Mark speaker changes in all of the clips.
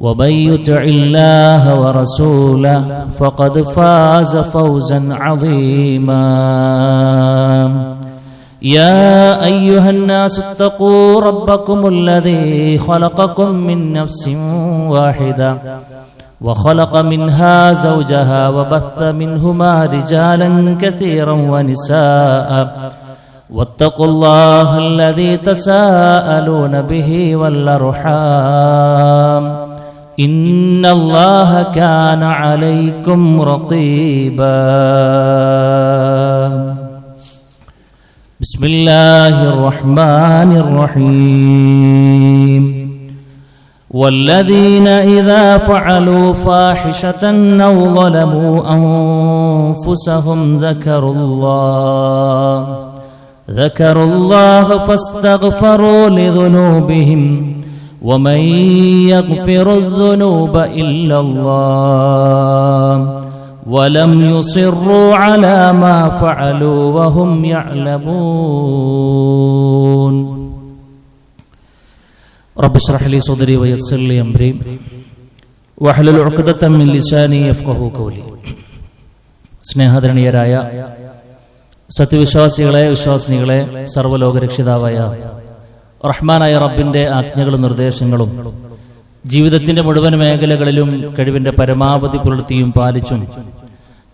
Speaker 1: ومن يطع الله ورسوله فقد فاز فوزا عظيما. يا أيها الناس اتقوا ربكم الذي خلقكم من نفس واحدة وخلق منها زوجها وبث منهما رجالا كثيرا ونساء. واتقوا الله الذي تساءلون به والأرحام. إن الله كان عليكم رقيبا. بسم الله الرحمن الرحيم. والذين إذا فعلوا فاحشة أو ظلموا أنفسهم ذكروا الله ذكروا الله فاستغفروا لذنوبهم ومن يغفر الذنوب الا الله ولم يصروا على ما فعلوا وهم يعلمون رب اشرح لي صدري ويسر لي امري واحلل عقدة من لساني يفقهوا قولي സ്നേഹധരണീയരായ സത്യവിശ്വാസികളെ വിശ്വാസിനികളെ സർവ്വലോകരക്ഷിതാവായ റഹ്മാനായ റബ്ബിന്റെ ആജ്ഞകളും നിർദ്ദേശങ്ങളും ജീവിതത്തിന്റെ മുഴുവൻ മേഖലകളിലും കഴിവിന്റെ പരമാവധി പുലർത്തിയും പാലിച്ചും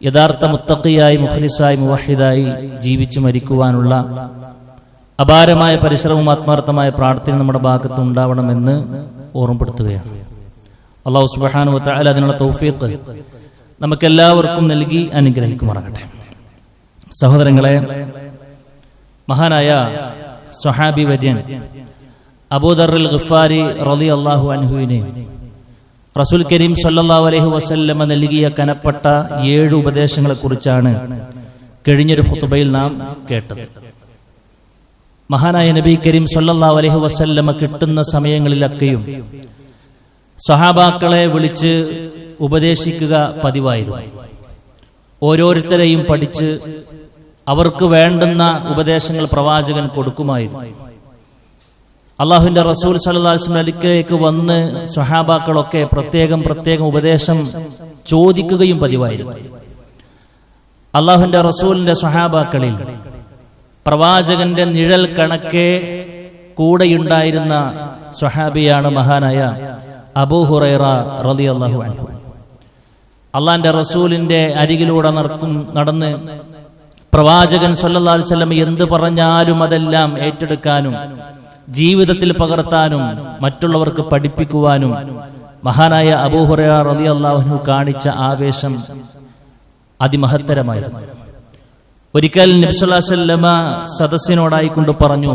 Speaker 1: യഥാർത്ഥ മുത്തക്കിയായി മുഹലിസായി മുവഹിദായി ജീവിച്ചു മരിക്കുവാനുള്ള അപാരമായ പരിശ്രമവും ആത്മാർത്ഥമായ പ്രാർത്ഥന നമ്മുടെ ഭാഗത്ത് ഉണ്ടാവണമെന്ന് ഓർമ്മപ്പെടുത്തുകയാണ്. അള്ളാഹു സുബാനു താല അതിനുള്ള തൗഫീഖ് നമുക്കെല്ലാവർക്കും നൽകി അനുഗ്രഹിക്കുമാറാകട്ടെ. സഹോദരങ്ങളെ മഹാനായ സ്വഹാബി വര്യൻ അബൂദറിൽ ഗഫാരി റലി അള്ളാഹു അൻഹുവിനെ റസൂൽ കരീം സല്ലാ അലൈഹി വസല്ലമ നൽകിയ കനപ്പെട്ട ഏഴ് ഉപദേശങ്ങളെക്കുറിച്ചാണ് കഴിഞ്ഞൊരു ഹുത്തുബയിൽ നാം കേട്ടത്. മഹാനായ നബി കരീം സല്ലാ അലൈഹി വസല്ലമ കിട്ടുന്ന സമയങ്ങളിലൊക്കെയും സഹാബാക്കളെ വിളിച്ച് ഉപദേശിക്കുക പതിവായിരുന്നു. ഓരോരുത്തരെയും പഠിച്ച് അവർക്ക് വേണ്ടുന്ന ഉപദേശങ്ങൾ പ്രവാചകൻ കൊടുക്കുമായിരുന്നു. അള്ളാഹുവിന്റെ റസൂൽ സല്ലാസ്ലം അലിക്കലേക്ക് വന്ന് സ്വഹാബാക്കളൊക്കെ പ്രത്യേകം പ്രത്യേകം ഉപദേശം ചോദിക്കുകയും പതിവായിരുന്നു. അള്ളാഹുവിന്റെ റസൂലിന്റെ സ്വഹാബാക്കളിൽ പ്രവാചകന്റെ നിഴൽ കണക്കെ കൂടെയുണ്ടായിരുന്ന സ്വഹാബിയാണ് മഹാനായ അബൂഹുറൈറ റലി അള്ളാഹു അള്ളാന്റെ റസൂലിന്റെ അരികിലൂടെ നടക്കും നടന്ന് പ്രവാചകൻ അലൈഹി വസല്ലം എന്ത് പറഞ്ഞാലും അതെല്ലാം ഏറ്റെടുക്കാനും ജീവിതത്തിൽ പകർത്താനും മറ്റുള്ളവർക്ക് പഠിപ്പിക്കുവാനും മഹാനായ അബൂഹുറ റതി അള്ളാഹുനു കാണിച്ച ആവേശം അതിമഹത്തരമായിരുന്നു ഒരിക്കൽ നബ്സുല്ലാസല്ലമ സദസ്സിനോടായിക്കൊണ്ട് പറഞ്ഞു?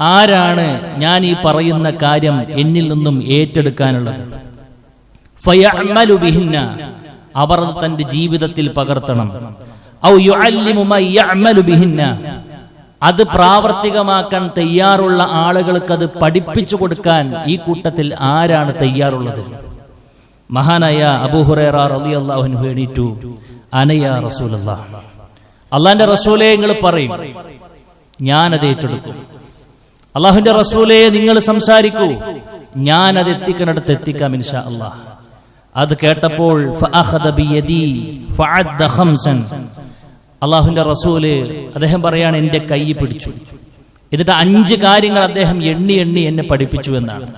Speaker 1: ആരാണ് ഞാൻ ഈ പറയുന്ന കാര്യം എന്നിൽ നിന്നും ഏറ്റെടുക്കാനുള്ളത് അവർ തന്റെ ജീവിതത്തിൽ പകർത്തണം. അത് പ്രാവർത്തികമാക്കാൻ തയ്യാറുള്ള ആളുകൾക്ക് അത് പഠിപ്പിച്ചു കൊടുക്കാൻ ഈ കൂട്ടത്തിൽ ആരാണ് തയ്യാറുള്ളത്? മഹാനായ അബൂഹുറേറ അനയ റസൂലല്ലാഹ് അള്ളാന്റെ റസൂലേ നിങ്ങൾ പറയും. അത് ഏറ്റെടുക്കും. അള്ളാഹുന്റെ റസൂലേ നിങ്ങൾ സംസാരിക്കൂ. ഞാൻ അത് എത്തിക്കുന്നിടത്ത് എത്തിക്കാം ഇൻഷാ അള്ളാഹ്. അത് കേട്ടപ്പോൾ അള്ളാഹുവിന്റെ റസൂൽ അദ്ദേഹം പറയാണ് എന്റെ കൈ പിടിച്ചു. എന്നിട്ട് അഞ്ച് കാര്യങ്ങൾ അദ്ദേഹം എണ്ണി എണ്ണി എന്നെ പഠിപ്പിച്ചു എന്നാണ്.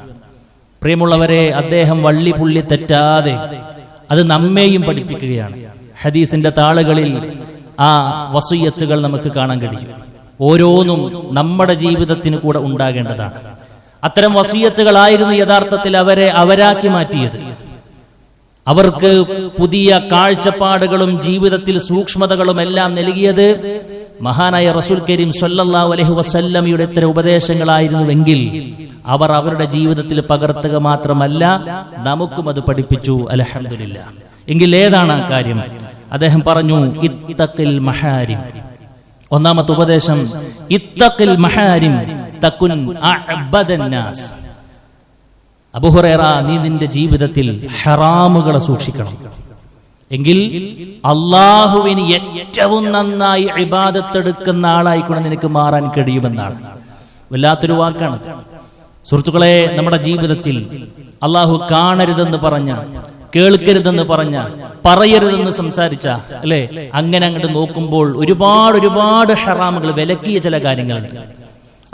Speaker 1: പ്രിയമുള്ളവരെ അദ്ദേഹം വള്ളി പുള്ളി തെറ്റാതെ അത് നമ്മെയും പഠിപ്പിക്കുകയാണ്. ഹദീസിന്റെ താളുകളിൽ ആ വസുയത്തുകൾ നമുക്ക് കാണാൻ കഴിയും. ഓരോന്നും നമ്മുടെ ജീവിതത്തിന് കൂടെ ഉണ്ടാകേണ്ടതാണ്. അത്തരം വസൂയത്തുകളായിരുന്നു യഥാർത്ഥത്തിൽ അവരെ അവരാക്കി മാറ്റിയത്. അവർക്ക് പുതിയ കാഴ്ചപ്പാടുകളും ജീവിതത്തിൽ സൂക്ഷ്മതകളും എല്ലാം നൽകിയത് മഹാനായ റസൂൽ കരീം സൊല്ലാ അലഹു വസല്ലമയുടെ ഇത്തരം ഉപദേശങ്ങളായിരുന്നുവെങ്കിൽ അവർ അവരുടെ ജീവിതത്തിൽ പകർത്തുക മാത്രമല്ല നമുക്കും അത് പഠിപ്പിച്ചു. അലഹമില്ല എങ്കിൽ ഏതാണ് ആ കാര്യം? അദ്ദേഹം പറഞ്ഞു ഇത്തക്കിൽ മഹാരിം. ഒന്നാമത്തെ ഉപദേശം ഇത്തക്കിൽ മഹാരിം തക്കുൻ അബുഹുറേറ നീ നിന്റെ ജീവിതത്തിൽ ഹറാമുകളെ സൂക്ഷിക്കണം. എങ്കിൽ അള്ളാഹുവിന് ഏറ്റവും നന്നായി ഇബാദത്തെടുക്കുന്ന ആളായിക്കൊണ്ട് നിനക്ക് മാറാൻ കഴിയുമെന്നാണ്. വല്ലാത്തൊരു വാക്കാണ് സുഹൃത്തുക്കളെ നമ്മുടെ ജീവിതത്തിൽ അള്ളാഹു കാണരുതെന്ന് പറഞ്ഞ കേൾക്കരുതെന്ന് പറഞ്ഞ പറയരുതെന്ന് സംസാരിച്ച അല്ലെ? അങ്ങനെ അങ്ങോട്ട് നോക്കുമ്പോൾ ഒരുപാട് ഒരുപാട് ഹറാമുകൾ വിലക്കിയ ചില കാര്യങ്ങളുണ്ട്.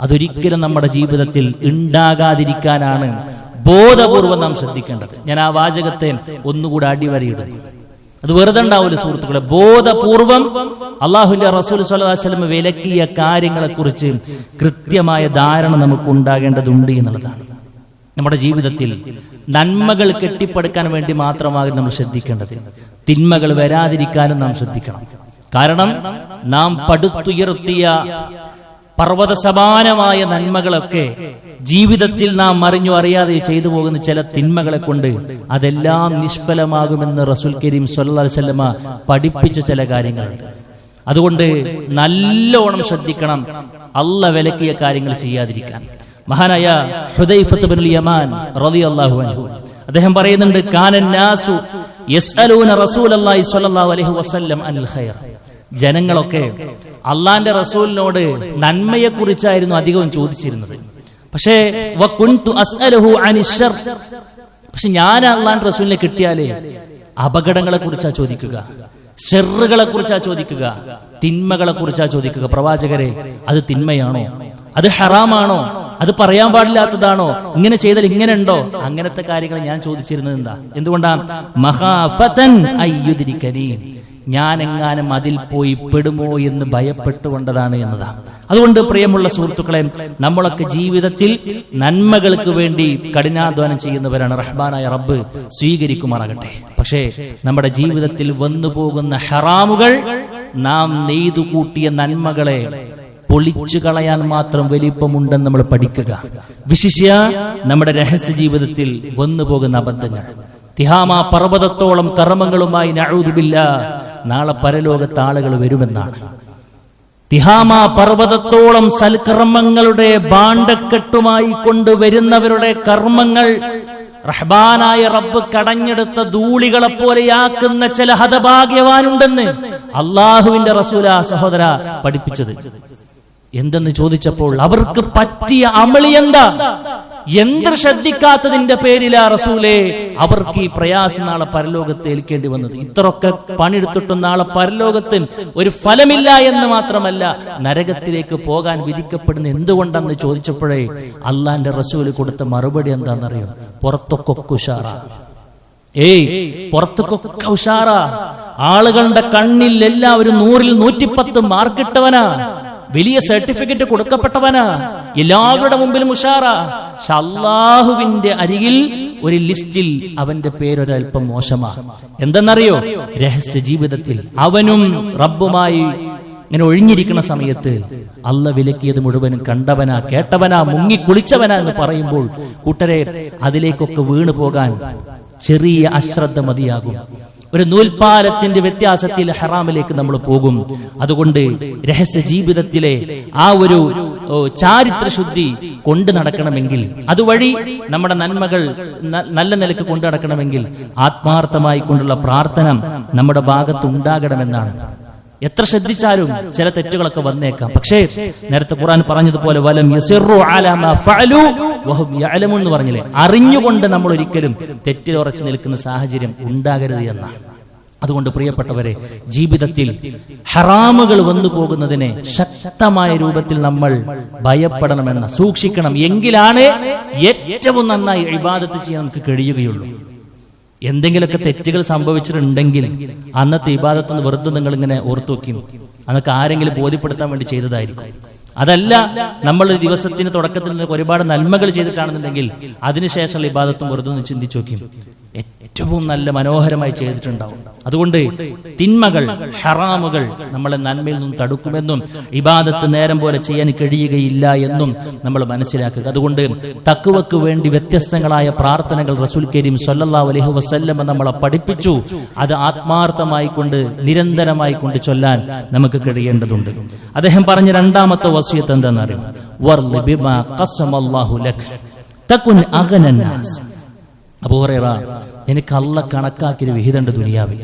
Speaker 1: അതൊരിക്കലും നമ്മുടെ ജീവിതത്തിൽ ഉണ്ടാകാതിരിക്കാനാണ് ബോധപൂർവം നാം ശ്രദ്ധിക്കേണ്ടത്. ഞാൻ ആ വാചകത്തെ ഒന്നുകൂടെ അടിവരയിടുന്നു. അത് വെറുതെ ഉണ്ടാവില്ല സുഹൃത്തുക്കളെ. ബോധപൂർവം അള്ളാഹുന്റെ റസൂൽ സല്ലാസ്ലം വിലക്കിയ കാര്യങ്ങളെ കുറിച്ച് കൃത്യമായ ധാരണ നമുക്ക് ഉണ്ടാകേണ്ടതുണ്ട് എന്നുള്ളതാണ്. നമ്മുടെ ജീവിതത്തിൽ നന്മകൾ കെട്ടിപ്പടുക്കാൻ വേണ്ടി മാത്രമാകും നമ്മൾ ശ്രദ്ധിക്കേണ്ടത്. തിന്മകൾ വരാതിരിക്കാനും നാം ശ്രദ്ധിക്കണം. കാരണം നാം പടുത്തുയർത്തിയ പർവത സമാനമായ നന്മകളൊക്കെ ജീവിതത്തിൽ നാം അറിഞ്ഞു അറിയാതെ ചെയ്തു പോകുന്ന ചില തിന്മകളെ കൊണ്ട് അതെല്ലാം നിഷ്ഫലമാകുമെന്ന് റസുൽ കരീം സല്ലല്ലാഹു പഠിപ്പിച്ച ചില കാര്യങ്ങളുണ്ട് അതുകൊണ്ട് നല്ലോണം ശ്രദ്ധിക്കണം അല്ല വിലക്കിയ കാര്യങ്ങൾ ചെയ്യാതിരിക്കാൻ. മഹാനായ ഹുദൈഫത്ത് ബിൻ യമാൻ റളിയല്ലാഹു അൻഹു അദ്ദേഹം പറയുന്നുണ്ട് കാനൻ നാസു യസ്അലൂന റസൂലല്ലാഹി സ്വല്ലല്ലാഹു അലൈഹി വസല്ലം അനിൽ ഖൈർ. ജനങ്ങളൊക്കെ അള്ളാന്റെ റസൂലിനോട് നന്മയെ കുറിച്ചായിരുന്നു അധികവും ചോദിച്ചിരുന്നത്. പക്ഷേ പക്ഷെ ഞാൻ അള്ളാന്റെ റസൂലിനെ കിട്ടിയാലേ അപകടങ്ങളെ കുറിച്ചാ ചോദിക്കുക ഷെറുകളെ കുറിച്ചാ ചോദിക്കുക തിന്മകളെ കുറിച്ചാ ചോദിക്കുക. പ്രവാചകരെ അത് തിന്മയാണോ? അത് ഹറാമാണോ? അത് പറയാൻ പാടില്ലാത്തതാണോ? ഇങ്ങനെ ചെയ്താൽ ഇങ്ങനെ ഉണ്ടോ? അങ്ങനത്തെ കാര്യങ്ങൾ ഞാൻ ചോദിച്ചിരുന്നത് എന്താ? എന്തുകൊണ്ടാ? മഹാഫതൻ അയ്യുദിരിക്കനി ഞാൻ എങ്ങാനും അതിൽ പോയി പെടുമോ എന്ന് ഭയപ്പെട്ടുകൊണ്ടതാണ് എന്നതാണ്. അതുകൊണ്ട് പ്രിയമുള്ള സുഹൃത്തുക്കളെ നമ്മളൊക്കെ ജീവിതത്തിൽ നന്മകൾക്ക് വേണ്ടി കഠിനാധ്വാനം ചെയ്യുന്നവരാണ് റഹ്ബാനായ റബ്ബ് സ്വീകരിക്കുമാറാകട്ടെ. പക്ഷേ നമ്മുടെ ജീവിതത്തിൽ വന്നു പോകുന്ന ഹറാമുകൾ നാം നെയ്തു കൂട്ടിയ നന്മകളെ പൊളിച്ചു കളയാൻ മാത്രം വലിപ്പമുണ്ടെന്ന് നമ്മൾ പഠിക്കുക. വിശിഷ്യ നമ്മുടെ രഹസ്യ ജീവിതത്തിൽ വന്നു പോകുന്ന അബദ്ധങ്ങൾ. തിഹാമ പർവതത്തോളം കർമ്മങ്ങളുമായി നഴുതുമില്ല നാളെ പരലോകത്ത് ആളുകൾ വരുമെന്നാണ്. തിഹാമ പർവതത്തോളം സൽക്കർമ്മങ്ങളുടെ ബാണ്ടക്കെട്ടുമായി കൊണ്ടുവരുന്നവരുടെ കർമ്മങ്ങൾ റഹ്ബാനായ റബ്ബ് കടഞ്ഞെടുത്ത ധൂളികളെ പോലെയാക്കുന്ന ചില ഹതഭാഗ്യവാനുണ്ടെന്ന് അള്ളാഹുവിന്റെ റസൂല സഹോദര പഠിപ്പിച്ചത്. എന്തെന്ന് ചോദിച്ചപ്പോൾ അവർക്ക് പറ്റിയ അമളി എന്താ? എന്ത് ശ്രദ്ധിക്കാത്തതിന്റെ പേരിലാ റസൂലേ അവർക്ക് ഈ പ്രയാസം നാളെ പരലോകത്ത് ഏൽക്കേണ്ടി വന്നത്. ഇത്രയൊക്കെ പണിയെടുത്തിട്ടും നാളെ പരലോകത്തിൽ ഒരു ഫലമില്ല എന്ന് മാത്രമല്ല നരകത്തിലേക്ക് പോകാൻ വിധിക്കപ്പെടുന്ന എന്തുകൊണ്ടെന്ന് ചോദിച്ചപ്പോഴേ അള്ളാന്റെ റസൂൽ കൊടുത്ത മറുപടി എന്താണെന്നറിയോ? പുറത്തൊക്കെ ഉഷാറ. ഏയ് പുറത്തൊക്കെ ഉഷാറ. ആളുകളുടെ കണ്ണിൽ എല്ലാവരും നൂറിൽ നൂറ്റിപ്പത്ത് മാർക്കിട്ടവനാ. വലിയ സർട്ടിഫിക്കറ്റ് കൊടുക്കപ്പെട്ടവനാ. എല്ലാവരുടെ മുമ്പിലും ഉഷാറ. അള്ളാഹുവിന്റെ അരികിൽ ഒരു ലിസ്റ്റിൽ അവന്റെ പേരൊരൽപ്പം മോശമാ. എന്തെന്നറിയോ? രഹസ്യ ജീവിതത്തിൽ അവനും റബ്ബുമായി ഇങ്ങനെ ഒഴിഞ്ഞിരിക്കുന്ന സമയത്ത് അല്ല വിലക്കിയത് മുഴുവനും കണ്ടവനാ കേട്ടവനാ മുങ്ങി കുളിച്ചവനാ എന്ന് പറയുമ്പോൾ കൂട്ടരെ അതിലേക്കൊക്കെ വീണു പോകാൻ ചെറിയ അശ്രദ്ധ മതിയാകും. ഒരു നൂൽപാലത്തിന്റെ വ്യത്യാസത്തിൽ ഹറാമിലേക്ക് നമ്മൾ പോകും. അതുകൊണ്ട് രഹസ്യ ജീവിതത്തിലെ ആ ഒരു ചാരിത്ര ചാരിത്രശുദ്ധി കൊണ്ടു നടക്കണമെങ്കിൽ അതുവഴി നമ്മുടെ നന്മകൾ നല്ല നിലയ്ക്ക് കൊണ്ടു നടക്കണമെങ്കിൽ ആത്മാർത്ഥമായി കൊണ്ടുള്ള പ്രാർത്ഥന നമ്മുടെ ഭാഗത്ത് ഉണ്ടാകണമെന്നാണ് എത്ര ശ്രദ്ധിച്ചാലും ചില തെറ്റുകളൊക്കെ വന്നേക്കാം. പക്ഷേ നേരത്തെ ഖുറാൻ പറഞ്ഞതുപോലെ വലം എന്ന് പറഞ്ഞില്ലേ? അറിഞ്ഞുകൊണ്ട് നമ്മൾ ഒരിക്കലും തെറ്റിൽ ഉറച്ചു നിൽക്കുന്ന സാഹചര്യം ഉണ്ടാകരുത് എന്നാണ്. അതുകൊണ്ട് പ്രിയപ്പെട്ടവരെ ജീവിതത്തിൽ ഹറാമുകൾ വന്നു പോകുന്നതിനെ ശക്തമായ രൂപത്തിൽ നമ്മൾ ഭയപ്പെടണമെന്ന് സൂക്ഷിക്കണം. എങ്കിലാണ് ഏറ്റവും നന്നായി ഇബാദത്ത് ചെയ്യാൻ നമുക്ക് കഴിയുകയുള്ളൂ. എന്തെങ്കിലുമൊക്കെ തെറ്റുകൾ സംഭവിച്ചിട്ടുണ്ടെങ്കിൽ അന്നത്തെ ഇബാദത്തൊന്ന് വെറുതെ നിങ്ങൾ ഇങ്ങനെ ഓർത്തു വെക്കും അതൊക്കെ ആരെങ്കിലും ബോധ്യപ്പെടുത്താൻ വേണ്ടി ചെയ്തതായിരിക്കും. അതല്ല നമ്മൾ ദിവസത്തിന് തുടക്കത്തിൽ ഒരുപാട് നന്മകൾ ചെയ്തിട്ടാണെന്നുണ്ടെങ്കിൽ അതിനുശേഷം ഇബാദത്തും വെറുതെ ചിന്തിച്ചു നോക്കും. ഏറ്റവും നല്ല മനോഹരമായി ചെയ്തിട്ടുണ്ടാവും. അതുകൊണ്ട് തിന്മകൾ ഹറാമുകൾ നമ്മളെ നന്മയിൽ നിന്നും തടുക്കുമെന്നും ഇബാദത്ത് നേരം പോലെ ചെയ്യാൻ കഴിയുകയില്ല എന്നും നമ്മൾ മനസ്സിലാക്കുക. അതുകൊണ്ട് തക്കുവക്ക് വേണ്ടി വ്യത്യസ്തങ്ങളായ പ്രാർത്ഥനകൾ റസൂൽ കരീം സൊല്ലാ അലഹു വസല്ലം നമ്മളെ പഠിപ്പിച്ചു. അത് ആത്മാർത്ഥമായി കൊണ്ട് നിരന്തരമായി കൊണ്ട് ചൊല്ലാൻ നമുക്ക് കഴിയേണ്ടതുണ്ട്. അദ്ദേഹം പറഞ്ഞ രണ്ടാമത്തെ വസ്യത്ത് എന്താണെന്നറിയും വർളി നിനക്ക് അല്ല കണക്കാക്കിയൊരു വിഹിതമുണ്ട് ദുനിയാവിൽ.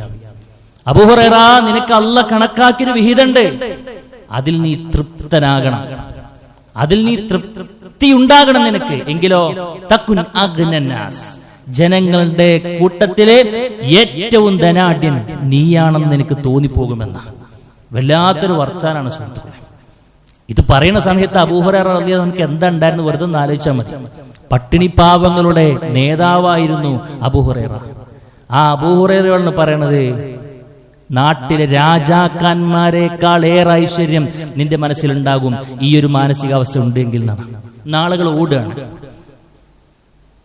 Speaker 1: അബുഹുറേറാ നിനക്ക് അല്ല കണക്കാക്കിയൊരു വിഹിതണ്ട് അതിൽ നീ തൃപ്തനാകണം. അതിൽ നീ തൃപ്തി ഉണ്ടാകണം നിനക്ക്. എങ്കിലോ തക്കുൻ അഗ്നന്നാസ് ജനങ്ങളുടെ കൂട്ടത്തിലെ ഏറ്റവും ധനാഢ്യൻ നീയാണെന്ന് നിനക്ക് തോന്നിപ്പോകുമെന്ന. വല്ലാത്തൊരു വർത്താനാണ് സുഹൃത്തുക്കളെ. ഇത് പറയുന്ന സമയത്ത് അബൂഹുറ നമുക്ക് എന്താ ഉണ്ടായിരുന്നു വെറുതെ ഒന്ന് ആലോചിച്ചാൽ മതി. പട്ടിണി പാവങ്ങളുടെ നേതാവായിരുന്നു അബൂഹുറേറ ആ അബൂഹുറേറയാണ് പറയണത് നാട്ടിലെ രാജാക്കന്മാരെക്കാൾ ഏറെ ഐശ്വര്യം നിന്റെ മനസ്സിലുണ്ടാകും. ഈ ഒരു മാനസികാവസ്ഥ ഉണ്ടെങ്കിൽ നാളുകൾ ഓടുകയാണ്.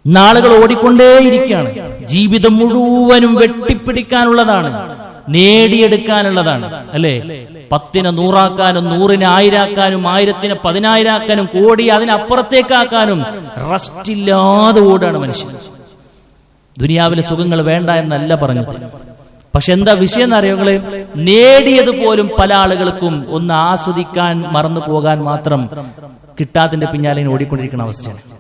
Speaker 1: നാളുകൾ ഓടിക്കൊണ്ടേയിരിക്കുകയാണ്. ജീവിതം മുഴുവനും വെട്ടിപ്പിടിക്കാനുള്ളതാണ്. നേടിയെടുക്കാനുള്ളതാണ് അല്ലേ? പത്തിനെ നൂറാക്കാനും നൂറിനെ ആയിരാക്കാനും ആയിരത്തിനെ പതിനായിരാക്കാനും കോടി അതിനപ്പുറത്തേക്കാക്കാനും റസ്റ്റില്ലാതെ ഓടാണ് മനുഷ്യൻ. ദുനിയാവിലെ സുഖങ്ങൾ വേണ്ട എന്നല്ല പറഞ്ഞത്. പക്ഷെ എന്താ വിഷയം എന്നറിയങ്ങളെ നേടിയത് പോലും പല ആളുകൾക്കും ഒന്ന് ആസ്വദിക്കാൻ മറന്നു പോകാൻ മാത്രം കിട്ടാത്തിന്റെ പിന്നാലെ ഓടിക്കൊണ്ടിരിക്കുന്ന അവസ്ഥയാണ്.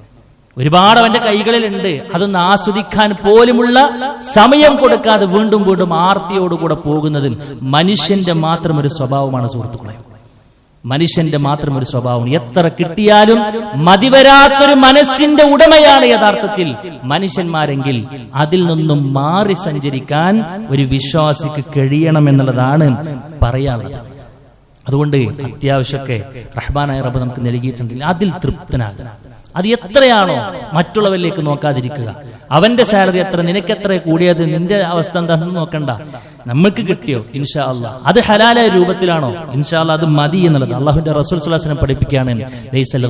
Speaker 1: ഒരുപാട് അവന്റെ കൈകളിലുണ്ട്. അതൊന്ന് ആസ്വദിക്കാൻ പോലുമുള്ള സമയം കൊടുക്കാതെ വീണ്ടും വീണ്ടും ആർത്തിയോടുകൂടെ പോകുന്നത് മനുഷ്യന്റെ മാത്രം ഒരു സ്വഭാവമാണ് സുഹൃത്തുക്കളെ. മനുഷ്യന്റെ മാത്രം ഒരു സ്വഭാവം. എത്ര കിട്ടിയാലും മതിവരാത്തൊരു മനസ്സിന്റെ ഉടമയാണ് യഥാർത്ഥത്തിൽ മനുഷ്യന്മാരെങ്കിൽ അതിൽ നിന്നും മാറി സഞ്ചരിക്കാൻ ഒരു വിശ്വാസിക്ക് കഴിയണം എന്നുള്ളതാണ് പറയാനുള്ളത്. അതുകൊണ്ട് അത്യാവശ്യമൊക്കെ റഹ്മാനായ റബ്ബ് നമുക്ക് നൽകിയിട്ടുണ്ടെങ്കിൽ അതിൽ തൃപ്തനാകുക. അത് എത്രയാണോ മറ്റുള്ളവരിലേക്ക് നോക്കാതിരിക്കുക. അവന്റെ സാലറി എത്ര നിനക്ക് എത്ര കൂടിയത് നിന്റെ അവസ്ഥ എന്താണെന്ന് നോക്കണ്ട. നമ്മൾക്ക് കിട്ടിയോ? ഇൻഷാ അല്ല അത് ഹലാലായ രൂപത്തിലാണോ? ഇൻഷാ അല്ല അത് മതി എന്നുള്ളത്. അള്ളാഹുന്റെ റസൂൽ സുലാസനം പഠിപ്പിക്കുകയാണ് ലൈസൽ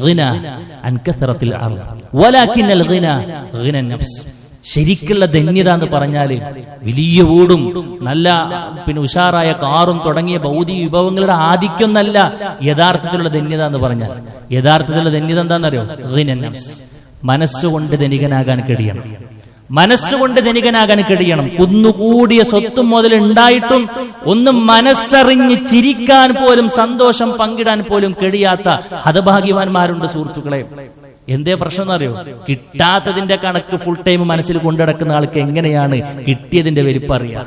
Speaker 1: ഗിന നഫ്സ്. ശരിക്കുള്ള ധന്യത എന്ന് പറഞ്ഞാൽ വലിയ വീടും നല്ല പിന്നെ ഉഷാറായ കാറും തുടങ്ങിയ ഭൗതിക വിഭവങ്ങളുടെ ആധിക്യമൊന്നല്ല യഥാർത്ഥത്തിലുള്ള ധന്യത എന്ന് പറഞ്ഞാൽ യഥാർത്ഥത്തിലുള്ള ധന്യത എന്താണെന്നറിയോ മനസ്സുകൊണ്ട് ധനികനാകാൻ കഴിയണം. മനസ്സുകൊണ്ട് ധനികനാകാൻ കഴിയണം. കുന്നുകൂടിയ സ്വത്തും മുതൽ ഉണ്ടായിട്ടും ഒന്നും മനസ്സറിഞ്ഞ് ചിരിക്കാൻ പോലും സന്തോഷം പങ്കിടാൻ പോലും കഴിയാത്ത ഹതഭാഗ്യവാന്മാരുണ്ട് സുഹൃത്തുക്കളെ. എന്തേ പ്രശ്നം എന്നറിയോ കിട്ടാത്തതിന്റെ കണക്ക് ഫുൾ ടൈം മനസ്സിൽ കൊണ്ടുനടക്കുന്ന ആൾക്ക് എങ്ങനെയാണ് കിട്ടിയതിന്റെ വലിപ്പറിയാം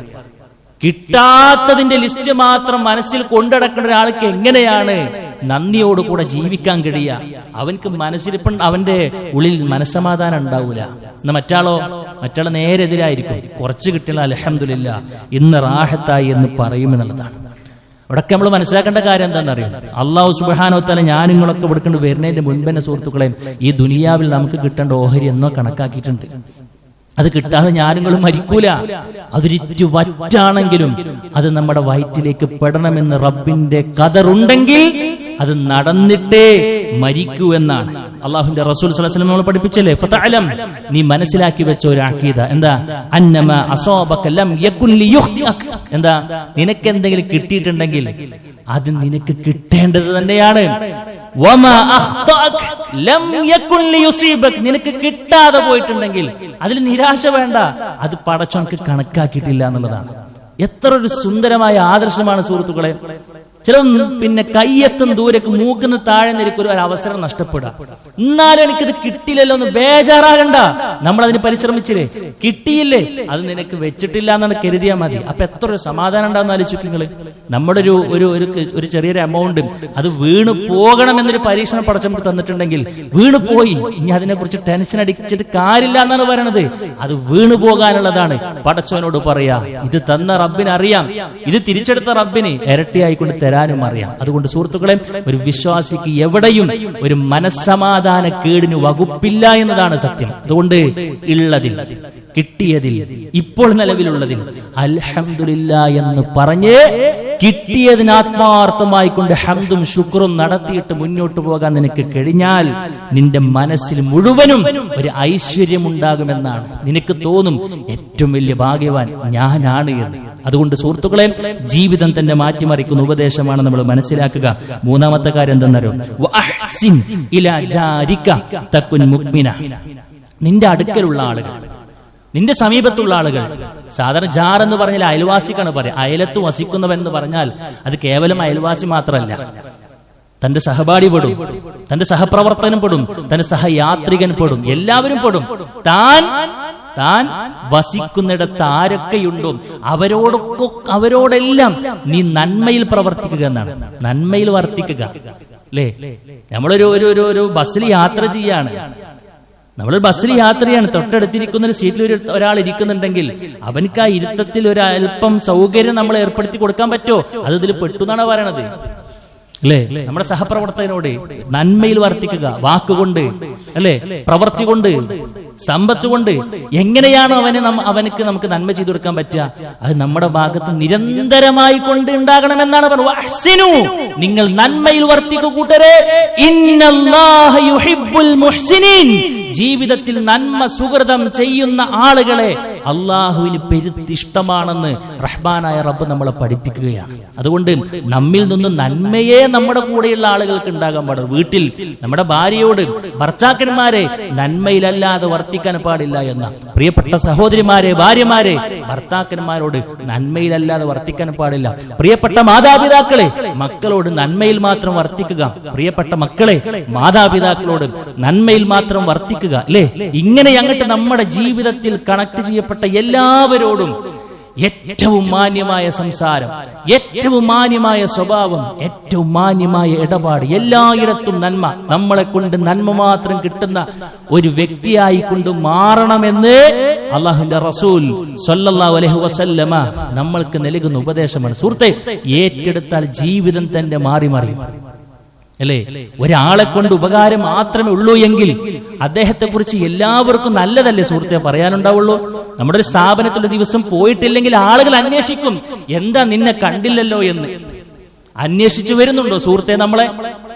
Speaker 1: കിട്ടാത്തതിന്റെ ലിസ്റ്റ് മാത്രം മനസ്സിൽ കൊണ്ടുനടക്കുന്ന ഒരാൾക്ക് എങ്ങനെയാണ് നന്ദിയോടുകൂടെ ജീവിക്കാൻ കഴിയുക? അവൻക്ക് മനസ്സിലിപ്പം അവന്റെ ഉള്ളിൽ മനസ്സമാധാനം ഉണ്ടാവൂല. എന്നാ മറ്റാളോ? മറ്റാളെ നേരെതിരായിരിക്കും കുറച്ച് കിട്ടിയാൽ അലഹമില്ല ഇന്ന് റാഹത്തായി എന്ന് പറയുമെന്നുള്ളതാണ് അവിടൊക്കെ നമ്മൾ മനസ്സിലാക്കേണ്ട കാര്യം എന്താണെന്നറിയോ? അള്ളാഹു സുബാനോത്തല ഞാൻ നിങ്ങളൊക്കെ ഇവിടുക്കൊണ്ട് വരുന്നതിന്റെ മുൻപ് തന്നെ സുഹൃത്തുക്കളെ ഈ ദുനിയാവിൽ നമുക്ക് കിട്ടേണ്ട ഓഹരി എന്നോ കണക്കാക്കിയിട്ടുണ്ട്. അത് കിട്ടാതെ ഞാനുങ്ങളും മരിക്കൂല. അതൊരിറ്റു വറ്റാണെങ്കിലും അത് നമ്മുടെ വയറ്റിലേക്ക് പെടണമെന്ന് റബ്ബിന്റെ കതറുണ്ടെങ്കിൽ അത് നടന്നിട്ടേ മരിക്കൂ എന്നാണ്. അള്ളാഹുന്റെ റസൂൽ നമ്മൾ പഠിപ്പിച്ചല്ലേ? ഫതഅലം. നീ മനസ്സിലാക്കി വെച്ച ഒരു അഖീദ. എന്താ? അന്നമ അസോബക ലം യകുൻ എന്താ? നിനക്ക് എന്തെങ്കിലും കിട്ടിയിട്ടുണ്ടെങ്കിൽ അത് നിനക്ക് കിട്ടേണ്ടത് തന്നെയാണ്. നിനക്ക് കിട്ടാതെ പോയിട്ടുണ്ടെങ്കിൽ അതിൽ നിരാശ വേണ്ട. അത് പടച്ചോനക്ക് കണക്കാക്കിയിട്ടില്ല എന്നുള്ളതാണ്. എത്ര ഒരു സുന്ദരമായ ആദർശമാണ് സുഹൃത്തുക്കളെ. ചില പിന്നെ കയ്യെത്തും ദൂരക്ക് മൂക്കുന്ന താഴെ നിരക്ക് ഒരു അവസരം നഷ്ടപ്പെടുക. എന്നാലും എനിക്കിത് കിട്ടിയില്ലല്ലോ എന്ന് ബേജാറാകണ്ട. നമ്മൾ അതിന് പരിശ്രമിച്ചില്ലേ? കിട്ടിയില്ലേ? അത് നിനക്ക് വെച്ചിട്ടില്ല എന്നാണ് കരുതിയാൽ മതി. അപ്പൊ എത്ര ഒരു സമാധാനം ഉണ്ടാവുന്ന ആലോചിക്കും നിങ്ങൾ. നമ്മുടെ ഒരു ഒരു ഒരു ചെറിയൊരു എമൗണ്ട് അത് വീണ് പോകണം എന്നൊരു പരീക്ഷണം പടച്ചപ്പോൾ തന്നിട്ടുണ്ടെങ്കിൽ വീണ് പോയി. ഇനി അതിനെ കുറിച്ച് ടെൻഷൻ അടിച്ചിട്ട് കാര്യമില്ല എന്നാണ് പറയണത്. അത് വീണു പോകാനുള്ളതാണ്. പടച്ചവനോട് പറയാ ഇത് തന്ന റബ്ബിന് അറിയാം ഇത് തിരിച്ചെടുത്ത റബ്ബിന് ഇരട്ടിയായിക്കൊണ്ട് തരാനും അറിയാം. അതുകൊണ്ട് സുഹൃത്തുക്കളെ ഒരു വിശ്വാസിക്ക് എവിടെയും ഒരു മനസ്സമാധാന കേടിന് വകുപ്പില്ല എന്നതാണ് സത്യം. അതുകൊണ്ട് ഉള്ളതിൽ കിട്ടിയതിൽ ഇപ്പോൾ നിലവിലുള്ളതിൽ അൽഹമില്ല എന്ന് പറഞ്ഞ് കിട്ടിയതിന് ആത്മാർത്ഥമായി കൊണ്ട് ഹംദും ശുക്രും നടത്തിയിട്ട് മുന്നോട്ട് പോകാൻ നിനക്ക് കഴിഞ്ഞാൽ നിന്റെ മനസ്സിൽ മുഴുവനും ഒരു ഐശ്വര്യം ഉണ്ടാകുമെന്നാണ് നിനക്ക് തോന്നും ഏറ്റവും വലിയ ഭാഗ്യവാൻ ഞാനാണ് എന്ന്. അതുകൊണ്ട് സുഹൃത്തുക്കളെ ജീവിതം തന്നെ മാറ്റിമറിക്കുന്ന ഉപദേശമാണ് നമ്മൾ മനസ്സിലാക്കുക. മൂന്നാമത്തെ കാര്യം എന്തെന്നറിയോ? നിന്റെ അടുക്കലുള്ള ആളുകൾ നിന്റെ സമീപത്തുള്ള ആളുകൾ സാധാരണ ജാർ എന്ന് പറഞ്ഞാൽ അയൽവാസിക്കാണ് പറയുക. അയലത്ത് വസിക്കുന്നവൻ എന്ന് പറഞ്ഞാൽ അത് കേവലം അയൽവാസി മാത്രമല്ല. തന്റെ സഹപാഠി പെടും തന്റെ സഹപ്രവർത്തനം പെടും തന്റെ സഹയാത്രികൻ പെടും എല്ലാവരും പെടും. താൻ താൻ വസിക്കുന്നിടത്ത് ആരൊക്കെയുണ്ടോ അവരോടൊക്കെ അവരോടെല്ലാം നീ നന്മയിൽ പ്രവർത്തിക്കുക എന്നാണ്. നന്മയിൽ വർത്തിക്കുക. അല്ലേ നമ്മളൊരു ഒരു ഒരു ഒരു ബസ്സിൽ യാത്ര ചെയ്യാണ്. നമ്മൾ ബസ്സിൽ യാത്രയാണ് തൊട്ടടുത്തിരിക്കുന്ന ഒരു സീറ്റിൽ ഒരു ഒരാൾ ഇരിക്കുന്നുണ്ടെങ്കിൽ അവനക്ക് ആ ഇരുത്തത്തിൽ ഒരു അല്പം സൗകര്യം നമ്മൾ ഏർപ്പെടുത്തി കൊടുക്കാൻ പറ്റുമോ? അത് ഇതിൽ പെട്ടു എന്നാണ് പറയണത്? അല്ലേ? നമ്മുടെ സഹപ്രവർത്തകനോട് നന്മയിൽ വർത്തിക്കുക വാക്കുകൊണ്ട് അല്ലേ? പ്രവർത്തി കൊണ്ട് സമ്പത്ത് കൊണ്ട് എങ്ങനെയാണ് അവനെ അവനക്ക് നമുക്ക് നന്മ ചെയ്തു കൊടുക്കാൻ പറ്റുക? അത് നമ്മുടെ ഭാഗത്ത് നിരന്തരമായി കൊണ്ട് ഉണ്ടാകണമെന്നാണ് പറഞ്ഞു നിങ്ങൾ നന്മയിൽ വർത്തിക്കൂട്ടരെ യുഹിബ്ബുൽ മുഹ്സിനീൻ. ജീവിതത്തിൽ നന്മ സുഹൃതം ചെയ്യുന്ന ആളുകളെ അള്ളാഹുവിന് പെരുത്തിഷ്ടമാണെന്ന് റഹ്മാനായ റബ്ബ് നമ്മളെ പഠിപ്പിക്കുകയാണ്. അതുകൊണ്ട് നമ്മിൽ നിന്ന് നന്മയെ നമ്മുടെ കൂടെയുള്ള ആളുകൾക്ക് ഉണ്ടാകാൻ പാടില്ല. വീട്ടിൽ നമ്മുടെ ഭാര്യയോട് ഭർത്താക്കന്മാരെ നന്മയിലല്ലാതെ വർത്തിക്കാൻ പാടില്ല എന്ന പ്രിയപ്പെട്ട സഹോദരിമാരെ ഭാര്യമാരെ ഭർത്താക്കന്മാരോട് നന്മയിലല്ലാതെ വർത്തിക്കാൻ പാടില്ല. പ്രിയപ്പെട്ട മാതാപിതാക്കളെ മക്കളോട് നന്മയിൽ മാത്രം വർത്തിക്കുക. പ്രിയപ്പെട്ട മക്കളെ മാതാപിതാക്കളോട് നന്മയിൽ മാത്രം വർത്തിക്കുക. അല്ലേ? ഇങ്ങനെ അങ്ങോട്ട് നമ്മുടെ ജീവിതത്തിൽ കണക്ട് ചെയ്യപ്പെട്ട എല്ലാവരോടും ഏറ്റവും മാന്യമായ സംസാരം ഏറ്റവും മാന്യമായ സ്വഭാവം ഏറ്റവും മാന്യമായ ഇടപാട് എല്ലായിടത്തും നന്മ. നമ്മളെ കൊണ്ട് നന്മ മാത്രം കിട്ടുന്ന ഒരു വ്യക്തിയായി കൊണ്ട് മാറണമെന്ന് അള്ളാഹുന്റെ റസൂൽ സല്ലല്ലാഹു അലൈഹി വസല്ലമ നമ്മൾക്ക് നൽകുന്ന ഉപദേശമാണ്. സുഹൃത്തെ ഏറ്റെടുത്താൽ ജീവിതം തന്നെ മാറി മറിയും. അല്ലേ? ഒരാളെ കൊണ്ട് ഉപകാരം മാത്രമേ ഉള്ളൂ എങ്കിൽ അദ്ദേഹത്തെ കുറിച്ച് എല്ലാവർക്കും നല്ലതല്ലേ സുഹൃത്തെ പറയാനുണ്ടാവുള്ളൂ? നമ്മുടെ ഒരു സ്ഥാപനത്തിൽ ദിവസം പോയിട്ടില്ലെങ്കിൽ ആളുകൾ അന്വേഷിക്കും. എന്താ നിന്നെ കണ്ടില്ലല്ലോ എന്ന്. അന്വേഷിച്ചു വരുന്നുണ്ടോ സുഹൃത്തെ നമ്മളെ?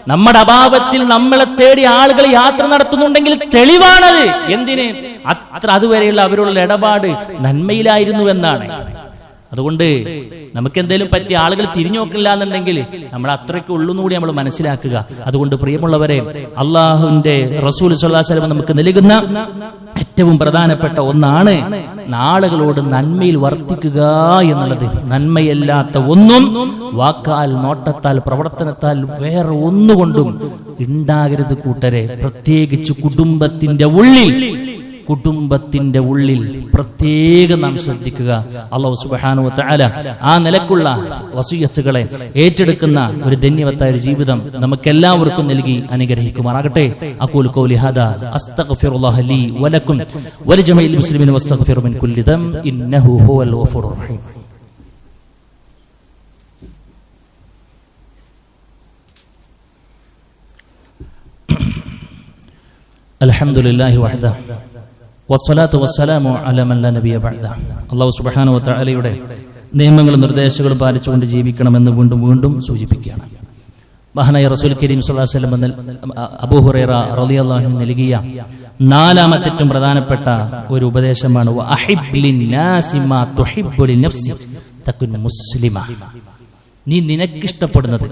Speaker 1: നമ്മുടെ അഭാവത്തിൽ നമ്മളെ തേടി ആളുകൾ യാത്ര നടത്തുന്നുണ്ടെങ്കിൽ തെളിവാണത്. എന്തിന്? അത്ര അതുവരെയുള്ള അവരുള്ള ഇടപാട് നന്മയിലായിരുന്നു എന്നാണ്. അതുകൊണ്ട് നമുക്ക് എന്തെങ്കിലും പറ്റി ആളുകൾ തിരിഞ്ഞു നോക്കില്ല എന്നുണ്ടെങ്കിൽ നമ്മൾ അത്രയ്ക്ക് ഉള്ളൂന്നുകൂടി നമ്മൾ മനസ്സിലാക്കുക. അതുകൊണ്ട് പ്രിയമുള്ളവരെ അള്ളാഹുവിന്റെ റസൂൽ സ്വല്ലാസ്ലം നമുക്ക് നൽകുന്ന ഏറ്റവും പ്രധാനപ്പെട്ട ഒന്നാണ് നാളുകളോട് നന്മയിൽ വർത്തിക്കുക എന്നുള്ളത്. നന്മയല്ലാത്ത ഒന്നും വാക്കാൽ നോട്ടത്താൽ പ്രവർത്തനത്താൽ വേറെ ഒന്നുകൊണ്ടും ഉണ്ടാകരുത് കൂട്ടരെ. പ്രത്യേകിച്ച് കുടുംബത്തിന്റെ ഉള്ളിൽ കുടുംബത്തിന്റെ ഉള്ളിൽ പ്രത്യേകം നാം ശ്രദ്ധിക്കുക അള്ളാഹു സുബാനു തആല ആ നിലക്കുള്ള വസൂയത്തുകളെ ഏറ്റെടുക്കുന്ന ഒരു ധന്യവത്തായ ഒരു ജീവിതം നമുക്കെല്ലാവർക്കും നൽകി അനുഗ്രഹിക്കുമാറാകട്ടെ അഖൂലു ഖൗലി ഹാദാ അസ്തഗ്ഫിറുല്ലാഹ ലീ വലക്കും വലിജമീൽ മുസ്ലിമീൻ വസ്തഗ്ഫിറു മിൻ കുല്ലി ദം ഇന്നഹു ഹുവൽ ഗഫൂറുർ റഹീം الحمد لله وحده വസ്സലാത്തു വസ്സലാമു അലമല്ല നബിയ ബഅദ. അല്ലാഹു സുബ്ഹാനഹു വ നിയമങ്ങളും നിർദ്ദേശങ്ങളും പാലിച്ചുകൊണ്ട് ജീവിക്കണമെന്ന് വീണ്ടും വീണ്ടും സൂചിപ്പിക്കുകയാണ്. മഹാനായ റസൂൽ കരീം സുല്ലാസ്ലം അലൈഹി വസല്ലം എന്ന അബൂ ഹുറൈറ റളിയല്ലാഹു അൻഹു നൽകിയ നാലാമത്തെ ഏറ്റവും പ്രധാനപ്പെട്ട ഒരു ഉപദേശമാണ് നീ നിനക്കിഷ്ടപ്പെടുന്നത്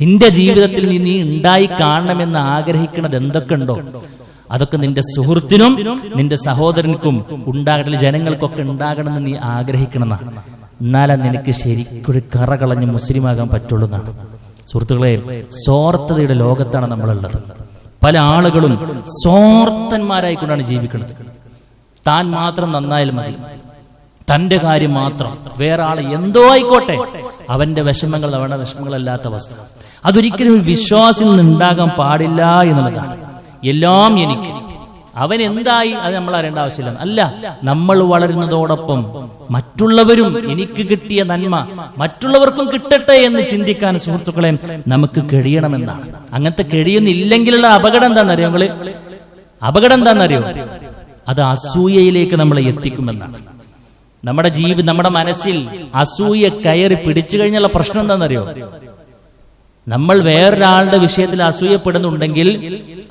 Speaker 1: നിന്റെ ജീവിതത്തിൽ നീ ഉണ്ടായി കാണണമെന്ന് ആഗ്രഹിക്കുന്നത് എന്തൊക്കെ ഉണ്ടോ? അതൊക്കെ നിന്റെ സുഹൃത്തിനും നിന്റെ സഹോദരനും ഉണ്ടാകട്ടെ ജനങ്ങൾക്കൊക്കെ ഉണ്ടാകണമെന്ന് നീ ആഗ്രഹിക്കണമെന്നാണ് എന്നാലാ നിനക്ക് ശരിക്കൊരു കറ കളഞ്ഞ് മുസ്ലിമാകാൻ പറ്റുള്ളൂ എന്നാണ്. സുഹൃത്തുക്കളെ സ്വാർത്ഥതയുടെ ലോകത്താണ് നമ്മളുള്ളത്. പല ആളുകളും സ്വാർത്ഥന്മാരായിക്കൊണ്ടാണ് ജീവിക്കുന്നത്. താൻ മാത്രം നന്നായാൽ മതി. തന്റെ കാര്യം മാത്രം. വേറെ ആൾ എന്തോ ആയിക്കോട്ടെ അവന്റെ വിഷമങ്ങൾ അവന്റെ വിഷമങ്ങളല്ലാത്ത അവസ്ഥ. അതൊരിക്കലും വിശ്വാസിൽ നിന്നുണ്ടാകാൻ പാടില്ല എന്നുള്ളതാണ്. എല്ലാം എനിക്ക്. അവൻ എന്തായി അത് നമ്മൾ അറിയേണ്ട ആവശ്യമില്ല. അല്ല നമ്മൾ വളരുന്നതോടൊപ്പം മറ്റുള്ളവരും എനിക്ക് കിട്ടിയ നന്മ മറ്റുള്ളവർക്കും കിട്ടട്ടെ എന്ന് ചിന്തിക്കാൻ സുഹൃത്തുക്കളെ നമുക്ക് കഴിയണമെന്നാണ്. അങ്ങനത്തെ കഴിയുന്നില്ലെങ്കിലുള്ള അപകടം എന്താണെന്നറിയോ നിങ്ങൾ? അപകടം എന്താണെന്നറിയോ? അത് അസൂയയിലേക്ക് നമ്മളെ എത്തിക്കുമെന്നാണ്. നമ്മുടെ ജീവി നമ്മുടെ മനസ്സിൽ അസൂയ കയറി പിടിച്ചു കഴിഞ്ഞുള്ള പ്രശ്നം എന്താണെന്നറിയോ? നമ്മൾ വേറൊരാളുടെ വിഷയത്തിൽ അസൂയപ്പെടുന്നുണ്ടെങ്കിൽ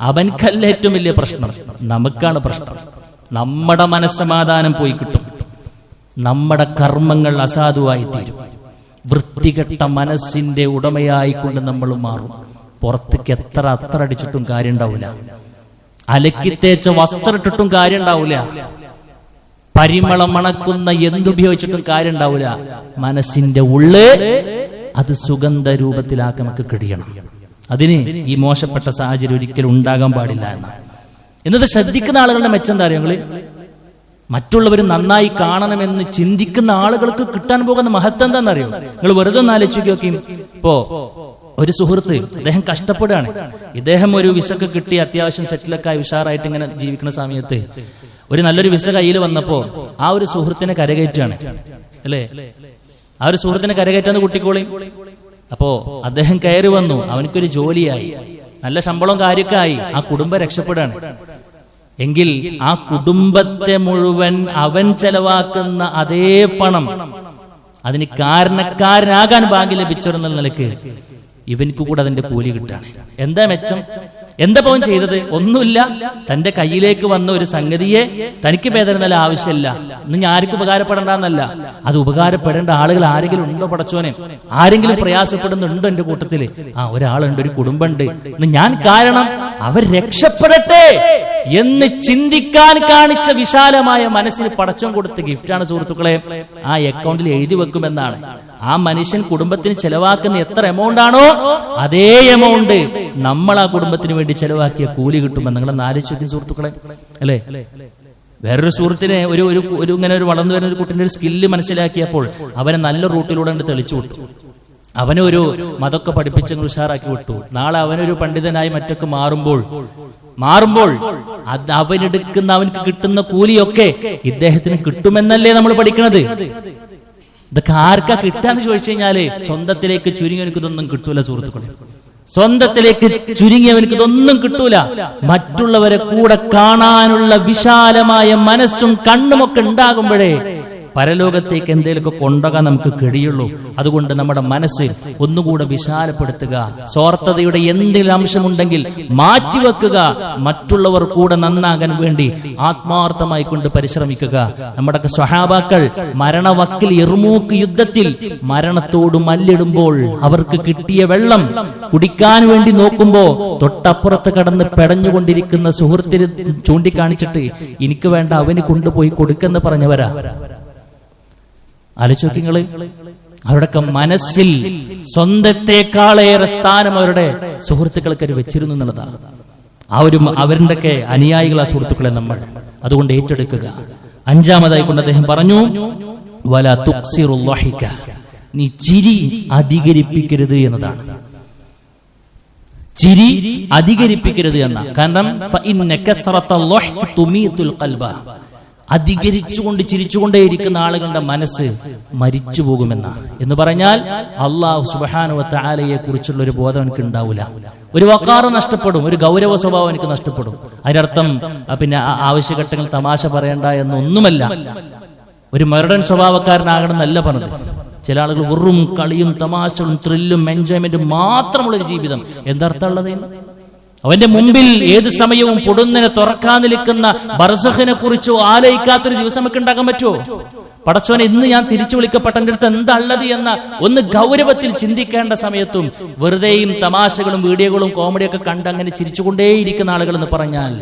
Speaker 1: അവൻക്കല്ല ഏറ്റവും വലിയ പ്രശ്നം. നമുക്കാണ് പ്രശ്നം. നമ്മുടെ മനസ്സമാധാനം പോയി കിട്ടും. നമ്മുടെ കർമ്മങ്ങൾ അസാധുവായി തീരും. വൃത്തികെട്ട മനസ്സിന്റെ ഉടമയായിക്കൊണ്ട് നമ്മൾ മാറും. പുറത്തേക്ക് എത്ര അത്ര അടിച്ചിട്ടും കാര്യം ഉണ്ടാവില്ല അലക്കിത്തേച്ച വസ്ത്രം ഇട്ടിട്ടും കാര്യം ഉണ്ടാവില്ല പരിമളം മണക്കുന്ന എന്തുപയോഗിച്ചിട്ടും കാര്യം ഉണ്ടാവില്ല മനസ്സിന്റെ ഉള്ള് അത് സുഗന്ധ രൂപത്തിലാക്കി നമുക്ക് കിടിയണം. അതിന് ഈ മോശപ്പെട്ട സാഹചര്യം ഒരിക്കലും ഉണ്ടാകാൻ പാടില്ല എന്നാണ് എന്നത് ശ്രദ്ധിക്കുന്ന ആളുകളുടെ മെച്ചം എന്താ അറിയാം മറ്റുള്ളവർ നന്നായി കാണണമെന്ന് ചിന്തിക്കുന്ന ആളുകൾക്ക് കിട്ടാൻ പോകുന്ന മഹത്വം എന്താണെന്നറിയോ നിങ്ങൾ വെറുതെ ഒന്ന് ആലോചിച്ച് ഇപ്പോ ഒരു സുഹൃത്ത് ഇദ്ദേഹം കഷ്ടപ്പെടുകയാണ്. ഇദ്ദേഹം ഒരു വിസക്ക് കിട്ടി അത്യാവശ്യം സെറ്റിലൊക്കെ ആയി ഉഷാറായിട്ട് ഇങ്ങനെ ജീവിക്കുന്ന സമയത്ത് ഒരു നല്ലൊരു വിസ കയ്യിൽ വന്നപ്പോ ആ ഒരു സുഹൃത്തിനെ കരകയറ്റാണ് അല്ലേ? ആ ഒരു സുഹൃത്തിനെ കരകയറ്റാന്ന് കുട്ടിക്കോളി. അപ്പോ അദ്ദേഹം കയറി വന്നു. അവനക്കൊരു ജോലിയായി. നല്ല ശമ്പളവും കാര്യമൊക്കെ ആയി. ആ കുടുംബം രക്ഷപ്പെടാണ് എങ്കിൽ ആ കുടുംബത്തെ മുഴുവൻ അവൻ ചെലവാക്കുന്ന അതേ പണം അതിന് കാരണക്കാരനാകാൻ ഭാഗ്യം ലഭിച്ചവരെന്നുള്ള നിലയ്ക്ക് ഇവനിക്ക് കൂടെ അതിന്റെ കൂലി കിട്ടാണ് എന്താ മെച്ചം? എന്താ പോവൻ ചെയ്തത്? ഒന്നുമില്ല. തന്റെ കയ്യിലേക്ക് വന്ന ഒരു സംഗതിയെ തനിക്ക് വേദന നല്ല ആവശ്യമില്ല. ഇന്ന് ഞാൻ ആർക്കും ഉപകാരപ്പെടേണ്ടെന്നല്ല. അത് ഉപകാരപ്പെടേണ്ട ആളുകൾ ആരെങ്കിലും ഉണ്ടോ പടച്ചോനെ? ആരെങ്കിലും പ്രയാസപ്പെടുന്നുണ്ടോ എന്റെ കൂട്ടത്തിൽ? ആ ഒരാളുണ്ട് ഒരു കുടുംബമുണ്ട്. ഇന്ന് ഞാൻ കാരണം അവർ രക്ഷപ്പെടട്ടെ എന്ന് ചിന്തിക്കാൻ കാണിച്ച വിശാലമായ മനസ്സിൽ പടച്ചോൻ കൊടുത്ത ഗിഫ്റ്റാണ് സുഹൃത്തുക്കളെ. ആ അക്കൗണ്ടിൽ എഴുതി വെക്കുമെന്നാണ്. ആ മനുഷ്യൻ കുടുംബത്തിന് ചെലവാക്കുന്ന എത്ര എമൗണ്ട് ആണോ അതേ എമൗണ്ട് നമ്മൾ ആ കുടുംബത്തിന് വേണ്ടി ചെലവാക്കിയ കൂലി കിട്ടുമെന്ന് നിങ്ങൾ നാലിച്ചു സുഹൃത്തുക്കളെ. അല്ലേ? വേറൊരു സുഹൃത്തിനെ ഒരു ഒരു ഒരു ഇങ്ങനെ ഒരു വളർന്നു വരുന്ന ഒരു കുട്ടിന്റെ ഒരു സ്കില്ല് മനസ്സിലാക്കിയപ്പോൾ അവനെ നല്ല റൂട്ടിലൂടെ കണ്ട് തെളിച്ചു വിട്ടു. അവനെ ഒരു മതൊക്കെ പഠിപ്പിച്ച് ഉഷാറാക്കി വിട്ടു. നാളെ അവനൊരു പണ്ഡിതനായി മറ്റൊക്കെ മാറുമ്പോൾ മാറുമ്പോൾ അത് അവനെടുക്കുന്ന അവനക്ക് കിട്ടുന്ന കൂലിയൊക്കെ ഇദ്ദേഹത്തിന് കിട്ടുമെന്നല്ലേ നമ്മൾ പഠിക്കണത്? ഇതൊക്കെ ആർക്കാ കിട്ടാന്ന് ചോദിച്ചു കഴിഞ്ഞാൽ സ്വന്തത്തിലേക്ക് ചുരുങ്ങിയവനക്ക് ഇതൊന്നും കിട്ടൂല സുഹൃത്തുക്കളെ. സ്വന്തത്തിലേക്ക് ചുരുങ്ങിയവനക്ക് ഇതൊന്നും കിട്ടൂല. മറ്റുള്ളവരെ കൂടെ കാണാനുള്ള വിശാലമായ മനസ്സും കണ്ണുമൊക്കെ ഉണ്ടാകുമ്പോഴേ പരലോകത്തേക്ക് എന്തെങ്കിലുമൊക്കെ കൊണ്ടുപോകാൻ നമുക്ക് കഴിയുള്ളൂ. അതുകൊണ്ട് നമ്മുടെ മനസ്സ് ഒന്നുകൂടെ വിശാലപ്പെടുത്തുക. സ്വാർത്ഥതയുടെ എന്തെങ്കിലും അംശമുണ്ടെങ്കിൽ മാറ്റിവെക്കുക. മറ്റുള്ളവർ കൂടെ നന്നാകാൻ വേണ്ടി ആത്മാർത്ഥമായി കൊണ്ട് പരിശ്രമിക്കുക. നമ്മുടെ സ്വഹാബാക്കൾ മരണവക്കിൽ എറുമൂക്ക് യുദ്ധത്തിൽ മരണത്തോട് മല്ലിടുമ്പോൾ അവർക്ക് കിട്ടിയ വെള്ളം കുടിക്കാൻ വേണ്ടി നോക്കുമ്പോ തൊട്ടപ്പുറത്ത് കടന്ന് പെടഞ്ഞുകൊണ്ടിരിക്കുന്ന സുഹൃത്തിന് ചൂണ്ടിക്കാണിച്ചിട്ട് എനിക്ക് വേണ്ട അവന് കൊണ്ടുപോയി കൊടുക്കെന്ന് പറഞ്ഞവരാ. ആലോചിങ്ങൾ അവരുടെയൊക്കെ മനസ്സിൽ സ്വന്തത്തെക്കാളേറെ സ്ഥാനം അവരുടെ സുഹൃത്തുക്കൾക്ക് അവർ വെച്ചിരുന്നു എന്നുള്ളതാണ്. അവരും അവരുടെ അവരുടെയൊക്കെ അനുയായികളാ സുഹൃത്തുക്കളെ നമ്മൾ അതുകൊണ്ട് ഏറ്റെടുക്കുക. അഞ്ചാമതായി കൊണ്ട് അദ്ദേഹം പറഞ്ഞു വല തുക്സിറുല്ലാഹിക്ക നീ ചിരി അധികരിപ്പിക്കരുത് എന്നതാണ്. ചിരി അധികരിപ്പിക്കരുത് എന്ന കാരണം അധികരിച്ചുകൊണ്ട് ചിരിച്ചുകൊണ്ടേയിരിക്കുന്ന ആളുകളുടെ മനസ്സ് മരിച്ചു പോകുമെന്ന എന്ന് പറഞ്ഞാൽ അള്ളാഹു സുബാനുവത്ത ആലയെ കുറിച്ചുള്ള ഒരു ബോധം എനിക്ക് ഉണ്ടാവില്ല ഒരു വക്കാറ് നഷ്ടപ്പെടും ഒരു ഗൗരവ സ്വഭാവം എനിക്ക് നഷ്ടപ്പെടും. അതിനർത്ഥം പിന്നെ ആവശ്യഘട്ടങ്ങൾ തമാശ പറയണ്ട എന്നൊന്നുമല്ല. ഒരു മരടൻ സ്വഭാവക്കാരനാകണമെന്നല്ല പറഞ്ഞത്. ചില ആളുകൾ വെറും കളിയും തമാശകളും ത്രില്ലും എൻജോയ്മെന്റും മാത്രമുള്ള ഒരു ജീവിതം. എന്തർത്ഥമുള്ളത്? അവന്റെ മുമ്പിൽ ഏത് സമയവും പൊടുന്നനെ തുറക്കാൻ നിൽക്കുന്ന ബർസഹിനെ കുറിച്ചോ ആലയിക്കാത്തൊരു ദിവസം നമുക്ക് ഉണ്ടാക്കാൻ പറ്റുമോ? പടച്ചോനെ ഇന്ന് ഞാൻ തിരിച്ചു വിളിക്കപ്പെട്ട അടുത്ത് എന്താ എന്ന ഒന്ന് ഗൗരവത്തിൽ ചിന്തിക്കേണ്ട സമയത്തും വെറുതെയും തമാശകളും വീഡിയോകളും കോമഡിയൊക്കെ കണ്ട് അങ്ങനെ ചിരിച്ചുകൊണ്ടേയിരിക്കുന്ന ആളുകൾ എന്ന് പറഞ്ഞാൽ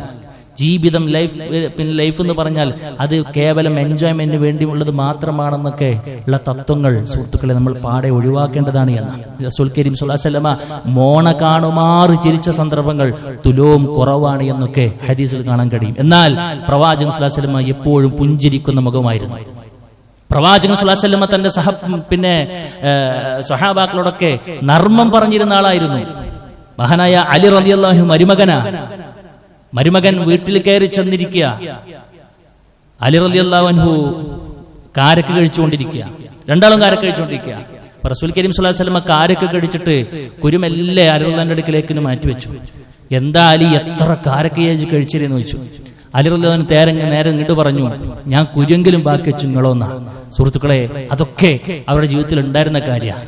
Speaker 1: ജീവിതം ലൈഫ് പിന്നെ ലൈഫ് എന്ന് പറഞ്ഞാൽ അത് കേവലം എൻജോയ്മെന്റിന് വേണ്ടിയുള്ളത് മാത്രമാണെന്നൊക്കെ ഉള്ള തത്വങ്ങൾ സുഹൃത്തുക്കളെ നമ്മൾ പാടെ ഒഴിവാക്കേണ്ടതാണ് എന്ന്. റസൂൽ കരീം സുല്ലാസ്ലമ മോണ കാണുമാറ് ചിരിച്ച സന്ദർഭങ്ങൾ തുലവും കുറവാണ് എന്നൊക്കെ ഹദീസിൽ കാണാൻ കഴിയും. എന്നാൽ പ്രവാചകൻ സുല്ലാസല്ലമ എപ്പോഴും പുഞ്ചിരിക്കുന്ന മുഖമായിരുന്നു. പ്രവാചകൻ സുല്ലാസല്ലമ തന്റെ സഹ പിന്നെ സഹാബാക്കളോടൊക്കെ നർമ്മം പറഞ്ഞിരുന്ന ആളായിരുന്നു. മഹാനായ അലി റളിയല്ലാഹു മരുമകനാ. മരുമകൻ വീട്ടിൽ കയറി ചെന്നിരിക്കുക. അലി റളിയല്ലാഹു അൻഹു കാരക്ക് കഴിച്ചുകൊണ്ടിരിക്കുക. രണ്ടാളും കാരക്ക് കഴിച്ചുകൊണ്ടിരിക്കുക. റസൂൽ കരീം സുല്ലാ സ്വലമ കാരക്ക് കഴിച്ചിട്ട് കുരുമെല്ലേ അലിറുല്ലാന്റെ അടുക്കിലേക്ക് മാറ്റിവെച്ചു എന്താ അലി എത്ര കാരക്ക് ചേച്ചി കഴിച്ചിരുന്നു ചോദിച്ചു. അലിറുല്ലാൻ നേരെ നേരെ ഇങ്ങോട്ട് പറഞ്ഞു ഞാൻ കുരുങ്കിലും ബാക്കി വെച്ചു നിങ്ങളോന്നാ. സുഹൃത്തുക്കളെ അതൊക്കെ അവരുടെ ജീവിതത്തിൽ ഉണ്ടായിരുന്ന കാര്യമാണ്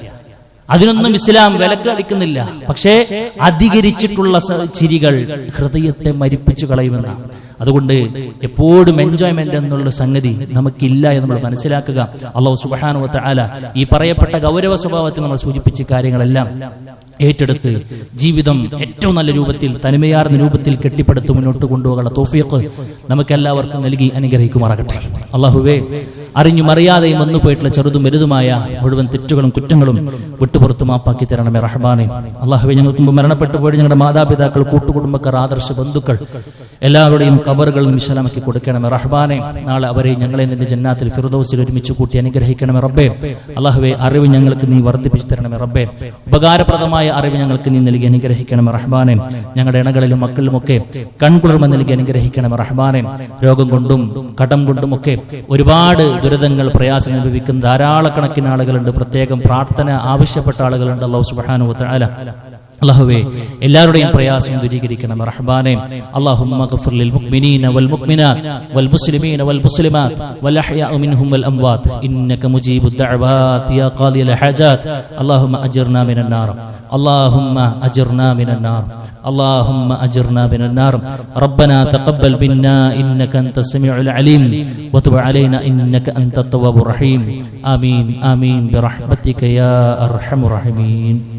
Speaker 1: അതിനൊന്നും ഇസ്ലാം വിലക്കടിക്കുന്നില്ല പക്ഷേ അധികരിച്ചിട്ടുള്ള ചിരികൾ ഹൃദയത്തെ മരിപ്പിച്ചു കളയുമെന്ന. അതുകൊണ്ട് എപ്പോഴും എൻജോയ്മെന്റ് എന്നുള്ള സംഗതി നമുക്കില്ല എന്ന് നമ്മൾ മനസ്സിലാക്കുക. അള്ളാഹു സുബാനുവത്ത ആല ഈ പറയപ്പെട്ട ഗൗരവ സ്വഭാവത്തിൽ നമ്മൾ സൂചിപ്പിച്ച കാര്യങ്ങളെല്ലാം ഏറ്റെടുത്ത് ജീവിതം ഏറ്റവും നല്ല രൂപത്തിൽ തനിമയാർന്ന രൂപത്തിൽ കെട്ടിപ്പടുത്ത് മുന്നോട്ട് കൊണ്ടുപോകാനുള്ള തോഫിയൊക്കെ നമുക്കെല്ലാവർക്കും നൽകി അനുഗ്രഹിക്കുമാറാകട്ടെ. അള്ളാഹുവേ അറിഞ്ഞും അറിയാതെയും വന്നു പോയിട്ടുള്ള ചെറുതും വലുതുമായ മുഴുവൻ തെറ്റുകളും കുറ്റങ്ങളും വിട്ടുപുറത്തു മാപ്പാക്കി തരണമേ റഹ്മാനെ. അള്ളാഹു ഞങ്ങൾക്ക് മുമ്പ് മരണപ്പെട്ടു പോയി ഞങ്ങളുടെ മാതാപിതാക്കൾ കൂട്ടുകുടുംബക്കാർ ആദർശ ബന്ധുക്കൾ എല്ലാവരുടെയും കബറുകളും വിശാലമാക്കി കൊടുക്കണമേ റഹ്മാനെ. നാളെ അവരെ ഞങ്ങളെ നിന്റെ ജന്നാത്തിൽ ഫിറുദോസിൽ ഒരുമിച്ച് കൂട്ടി അനുഗ്രഹിക്കണമേ റബ്ബേ. അള്ളാഹുവെ അറിവ് ഞങ്ങൾക്ക് നീ വർദ്ധിപ്പിച്ചു തരണമേ റബ്ബേ. ഉപകാരപ്രദമായ അറിവ് ഞങ്ങൾക്ക് നീ നൽകി അനുഗ്രഹിക്കണമേ റഹ്മാനെ. ഞങ്ങളുടെ ഇണകളിലും മക്കളിലുമൊക്കെ കൺകുളിർമ നൽകി അനുഗ്രഹിക്കണമേ റഹ്മാനെ. രോഗം കൊണ്ടും കടം കൊണ്ടും ഒക്കെ ഒരുപാട് ദുരിതങ്ങൾ പ്രയാസം അനുഭവിക്കുന്ന ധാരാളക്കണക്കിന് ആളുകളുണ്ട്. പ്രത്യേകം പ്രാർത്ഥന ആവശ്യപ്പെട്ട ആളുകളുണ്ട്. അള്ളാഹു സുബ്ഹാനഹു വതആല അള്ളാഹുവേ എല്ലാവരുടെയും പ്രയാസം ദൂരീകരിക്കണം റഹ്മാനെ اللهم اغفر للمؤمنين والمؤمنات والمسلمين والمسلمات والأحياء منهم والأموات إنك مجيب الدعوات يا قاضي الحاجات اللهم أجرنا من النار اللهم أجرنا من النار اللهم أجرنا من النار ربنا تقبل منا إنك أنت السميع العليم وتب علينا إنك أنت التواب الرحيم آمين آمين برحمتك يا أرحم الراحمين